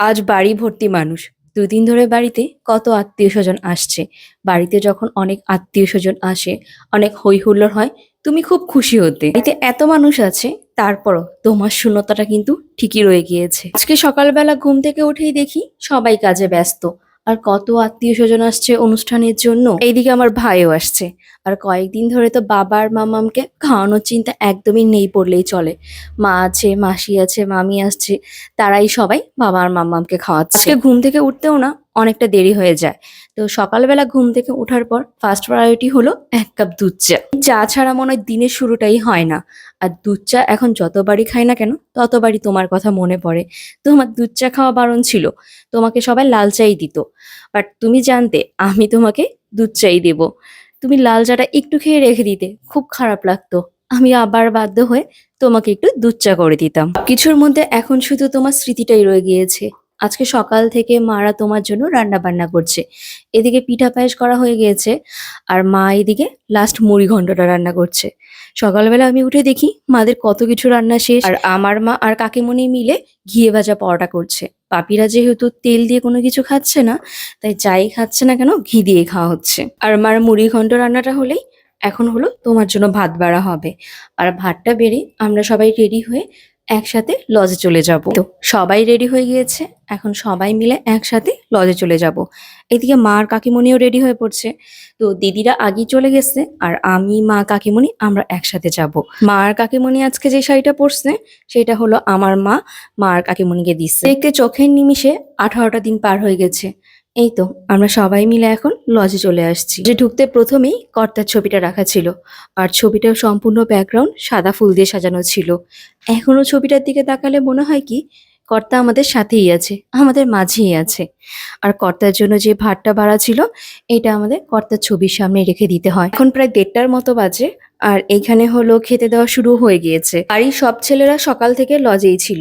আজ বাড়ি ভর্তি মানুষ। দুদিন ধরে বাড়িতে কত আত্মীয় স্বজন আসছে। বাড়িতে যখন অনেক আত্মীয় স্বজন আসে, অনেক হই হুল্লোড় হয়, তুমি খুব খুশি হতে। বাড়িতে এত মানুষ আছে, তারপরও তোমার শূন্যতাটা কিন্তু ঠিকই রয়ে গিয়েছে। আজকে সকালবেলা ঘুম থেকে উঠেই দেখি সবাই কাজে ব্যস্ত। আর কত আত্মীয় স্বজন আসছে অনুষ্ঠানের জন্য। এইদিকে আমার ভাইও আসছে। আর কয়েকদিন ধরে তো বাবার মামামকে খাওয়ানোর চিন্তা একদমই নেই পড়লেই চলে। মা আছে, মাসি আছে, মামি আসছে, তারাই সবাই বাবার মামামকে খাওয়াচ্ছে। ঘুম থেকে উঠতেও না অনেকটা দেরি হয়ে যায়। তো সকালবেলা ঘুম থেকে ওঠার পর ফার্স্ট প্রায়োরিটি হলো এক কাপ দুধ চা। চা ছাড়া মনে হয় দিনের শুরুটাই হয় না। আর দুধ চা এখন যতবারই খাই না কেন, ততবারই তোমার কথা মনে পড়ে। তোমার দুধ চা খাওয়া বারণ ছিল, তোমাকে সবাই লাল চাই দিত। বাট তুমি জানতে, আমি তোমাকে দুধ চাই দেবো। তুমি লাল চাটা একটু খেয়ে রেখে দিতে, খুব খারাপ লাগতো। আমি আবার বাধ্য হয়ে তোমাকে একটু দুধ চা করে দিতাম। কিছুর মধ্যে এখন শুধু তোমার স্মৃতিটাই রয়ে গিয়েছে। আজকে সকাল থেকে মারা তোমার জন্য রান্না বান্না করছে। এদিকে পিঠা পায়েস করা হয়ে গিয়েছে আর মা এদিকে লাস্ট মুড়ি ঘন্টটা রান্না করছে। সকালবেলা আমি উঠে দেখি মাদের কত কিছু রান্না শেষ আর আমার মা আর কাকিমণি মিলে ঘিয়ে ভাজা পরোটা করছে। পাপিরা যেহেতু তেল দিয়ে কোনো কিছু খাচ্ছে না, তাই যাই খাচ্ছে না কেন ঘি দিয়ে খাওয়া হচ্ছে। আর মার মুড়ি ঘন্ট রান্নাটা হলেই এখন হলো তোমার জন্য ভাত বাড়া হবে। আর ভাতটা বেড়ে আমরা সবাই রেডি হয়ে একসাথে লজে চলে যাব। তো সবাই রেডি হয়ে গিয়েছে। এখন সবাই মিলে একসাথে লজে চলে যাব। এদিকে মা আর কাকিমণিও রেডি হয়ে পড়ছে। তো দিদিরা আগেই চলে গেছে আর আমি, মা, কাকিমণি আমরা একসাথে যাব। মা আর কাকিমণি আজকে যে শাড়িটা পরছে, সেটা হলো আমার মা মা আর কাকিমণিকে দিচ্ছে দেখতে চোখের নিমিষে আঠারোটা দিন পার হয়ে গেছে। এই তো, আমরা সবাই মিলে এখন লজে চলে আসছি। যে ঢুকতে প্রথমেই কর্তার ছবিটা রাখা ছিল, আর ছবিটার সম্পূর্ণ ব্যাকগ্রাউন্ড সাদা ফুল দিয়ে সাজানো ছিল। এখনও ছবিটার দিকে তাকালে মনে হয় কি কর্তা আমাদের সাথেই আছে, আমাদের মাঝেই আছে। আর কর্তার জন্য যে ভাতটা বাড়া ছিল, এটা আমাদের কর্তার ছবির সামনে রেখে দিতে হয়। এখন প্রায় দেড়টার মতো বাজে, আর এইখানে হলো খেতে দেওয়া শুরু হয়ে গিয়েছে। বাড়ির সব ছেলেরা সকাল থেকে লজেই ছিল।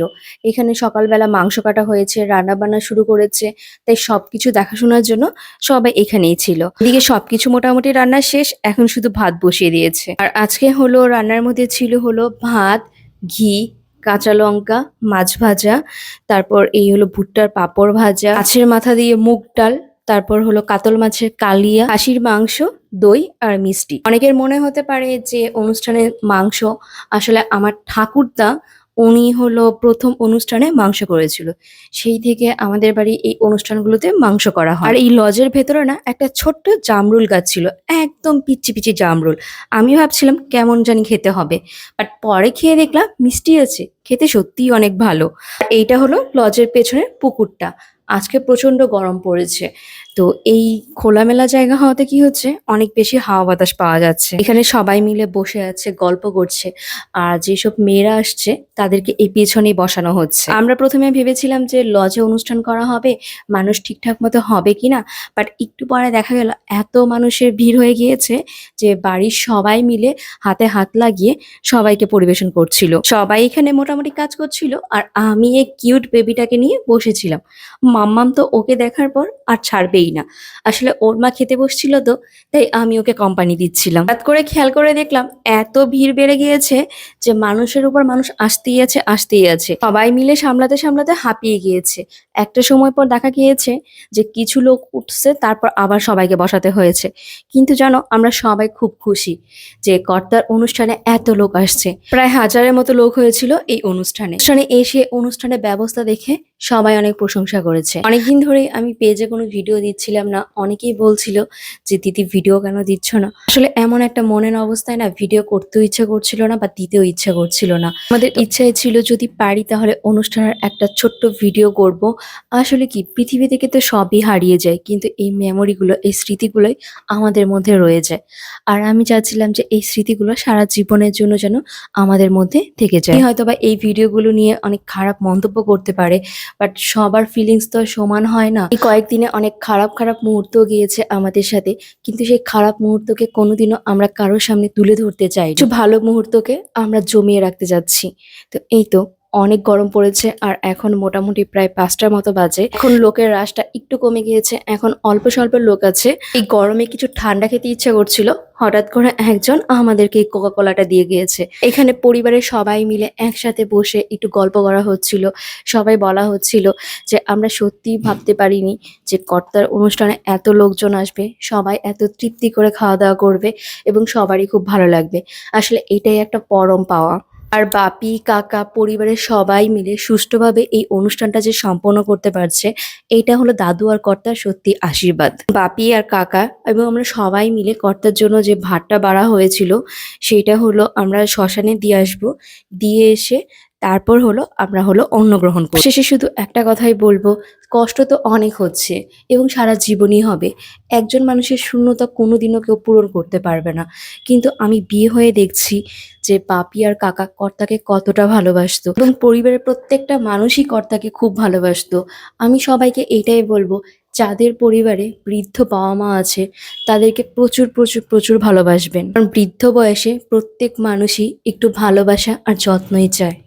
এখানে সকালবেলা মাংস কাটা হয়েছে রান্না বান্না শুরু করেছে, তাই সবকিছু দেখাশোনার জন্য সবাই এখানেই ছিল। এদিকে সবকিছু মোটামুটি রান্না শেষ, এখন শুধু ভাত বসিয়ে দিয়েছে। আর আজকে হলো রান্নার মধ্যে ছিল হলো ভাত, ঘি কাঁচা লঙ্কা, মাছ ভাজা, তারপর এই হলো ভুট্টার পাঁপড় ভাজা মাছের মাথা দিয়ে মুগ ডাল, তারপর হলো কাতল মাছের কালিয়া, খাসির মাংস, দই আর মিষ্টি। অনেকের মনে হতে পারে যে অনুষ্ঠানের মাংস আসলে আমার ঠাকুরদা উনি হলো প্রথম অনুষ্ঠানে মাংস করেছিল। সেই থেকে আমাদের বাড়ি এই অনুষ্ঠানগুলোতে মাংস করা হয়। আর এই লজের ভেতরে না একটা ছোট্ট জামরুল গাছ ছিল, একদম পিচি পিচি জামরুল। আমি ভাবছিলাম কেমন জানি খেতে হবে বাট পরে খেয়ে দেখলাম মিষ্টি আছে, খেতে সত্যিই অনেক ভালো। এইটা হলো লজের পেছনের পুকুরটা। আজকে প্রচণ্ড গরম পড়েছে। তো এই খোলামেলা জায়গা হওয়াতে কি হচ্ছে? অনেক বেশি হাওয়া বাতাস পাওয়া যাচ্ছে। এখানে সবাই মিলে বসে আছে, গল্প করছে। আর যেসব মেয়েরা আসছে, তাদেরকে এই পেছনেই বসানো হচ্ছে। আমরা প্রথমে ভেবেছিলাম যে লজে অনুষ্ঠান করা হবে, মানুষ ঠিকঠাক মতো হবে কিনা বাট একটু পরে দেখা গেল, এত মানুষের ভিড় হয়ে গিয়েছে যে বাড়ির সবাই মিলে হাতে হাত লাগিয়ে সবাইকে পরিবেশন করছিল। সবাই এখানে মোটামুটি কাজ করছিল, আর আমি এই কিউট বেবিটাকে নিয়ে বসেছিলাম। মাম্মাম তো ওকে দেখার পর আর ছাড়বেই না। আসলে ওর মা খেতে বসছিল তো, তাই আমি ওকে কোম্পানি দিচ্ছিলাম। হঠাৎ করে খেয়াল করে দেখলাম এত ভিড় বেড়ে গিয়েছে যে মানুষের উপর মানুষ আসতেই আছে আসতেই আছে। সবাই মিলে সামলাতে সামলাতে হাঁপিয়ে গিয়েছে। একটা সময় পর দেখা গিয়েছে যে কিছু লোক উঠছে, তারপর আবার সবাইকে বসাতে হয়েছে। কিন্তু জানো, আমরা সবাই খুব খুশি যে কর্তার অনুষ্ঠানে এত লোক আসছে। প্রায় হাজারের মতো লোক হয়েছিল এই অনুষ্ঠানে। অনুষ্ঠানে এসে অনুষ্ঠানের ব্যবস্থা দেখে সবাই অনেক প্রশংসা করেছে। অনেকদিন ধরেই আমি পেজে কোনো ভিডিও দিচ্ছিলাম না, অনেকেই বলছিল যে, দিদি ভিডিও কেন দিচ্ছ না? আসলে এমন একটা মনের অবস্থায় না ভিডিও করতেও ইচ্ছে করছিল না বা দিতেও ইচ্ছে করছিল না। আমাদের ইচ্ছাই ছিল যদি পারি তাহলে অনুষ্ঠানের একটা ছোট্ট ভিডিও করব। আসলে কি, পৃথিবী থেকে তো সবই হারিয়ে যায়, কিন্তু এই মেমোরিগুলো এই স্মৃতিগুলোই আমাদের মধ্যে রয়ে যায়। আর আমি চাচ্ছিলাম যে, এই স্মৃতিগুলো সারা জীবনের জন্য যেন আমাদের মধ্যে থেকে যায়। হয়তো বা এই ভিডিওগুলো নিয়ে অনেক খারাপ মন্তব্য করতে পারে বাট সবার ফিলিংস তো আর সমান হয় না। এই কয়েকদিনে অনেক খারাপ খারাপ মুহূর্ত গিয়েছে আমাদের সাথে, কিন্তু সেই খারাপ মুহূর্তকে কোনোদিনও আমরা কারোর সামনে তুলে ধরতে চাই কিছু ভালো মুহূর্তকে আমরা জমিয়ে রাখতে যাচ্ছি। তো এই তো অনেক গরম পড়েছে আর এখন মোটামুটি প্রায় পাঁচটার মতো বাজে। এখন লোকের রাশটা একটু কমে গিয়েছে, এখন অল্প স্বল্প লোক আছে। এই গরমে কিছু ঠান্ডা খেতে ইচ্ছা করছিল, হঠাৎ করে একজন আমাদেরকে কোকা কোলাটা দিয়ে গিয়েছে। এখানে পরিবারের সবাই মিলে একসাথে বসে একটু গল্প করা হচ্ছিল, সবাই বলা হচ্ছিল যে আমরা সত্যিই ভাবতে পারিনি যে কর্তার অনুষ্ঠানে এত লোকজন আসবে, সবাই এত তৃপ্তি করে খাওয়া দাওয়া করবে এবং সবারই খুব ভালো লাগবে। আসলে এটাই একটা পরম পাওয়া। আর বাপি, কাকা, পরিবারের সবাই মিলে সুষ্ঠুভাবে এই অনুষ্ঠানটা যে সম্পন্ন করতে পারছে এটা হলো দাদু আর কর্তার সত্যি আশীর্বাদ। বাপি আর কাকা এবং আমরা সবাই মিলে কর্তার জন্য যে ভাতটা বাড়া হয়েছিল সেটা হলো আমরা শ্মশানে দিয়ে আসব। দিয়ে এসে তারপর হলো, আমরা হলো অন্ন গ্রহণ করব শেষে শুধু একটা কথাই বলব, কষ্ট তো অনেক হচ্ছে এবং সারা জীবনই হবে। একজন মানুষের শূন্যতা কোনোদিনও কেউ পূরণ করতে পারবে না। কিন্তু আমি বিয়ে হয়ে দেখছি যে পাপি আর কাকা কর্তাকে কতটা ভালোবাসতো এবং পরিবারের প্রত্যেকটা মানুষই কর্তাকে খুব ভালোবাসতো। আমি সবাইকে এটাই বলব, যাদের পরিবারে বৃদ্ধ বাবা মা আছে, তাদেরকে প্রচুর প্রচুর প্রচুর ভালোবাসবেন। কারণ বৃদ্ধ বয়সে প্রত্যেক মানুষই একটু ভালোবাসা আর যত্নই চায়।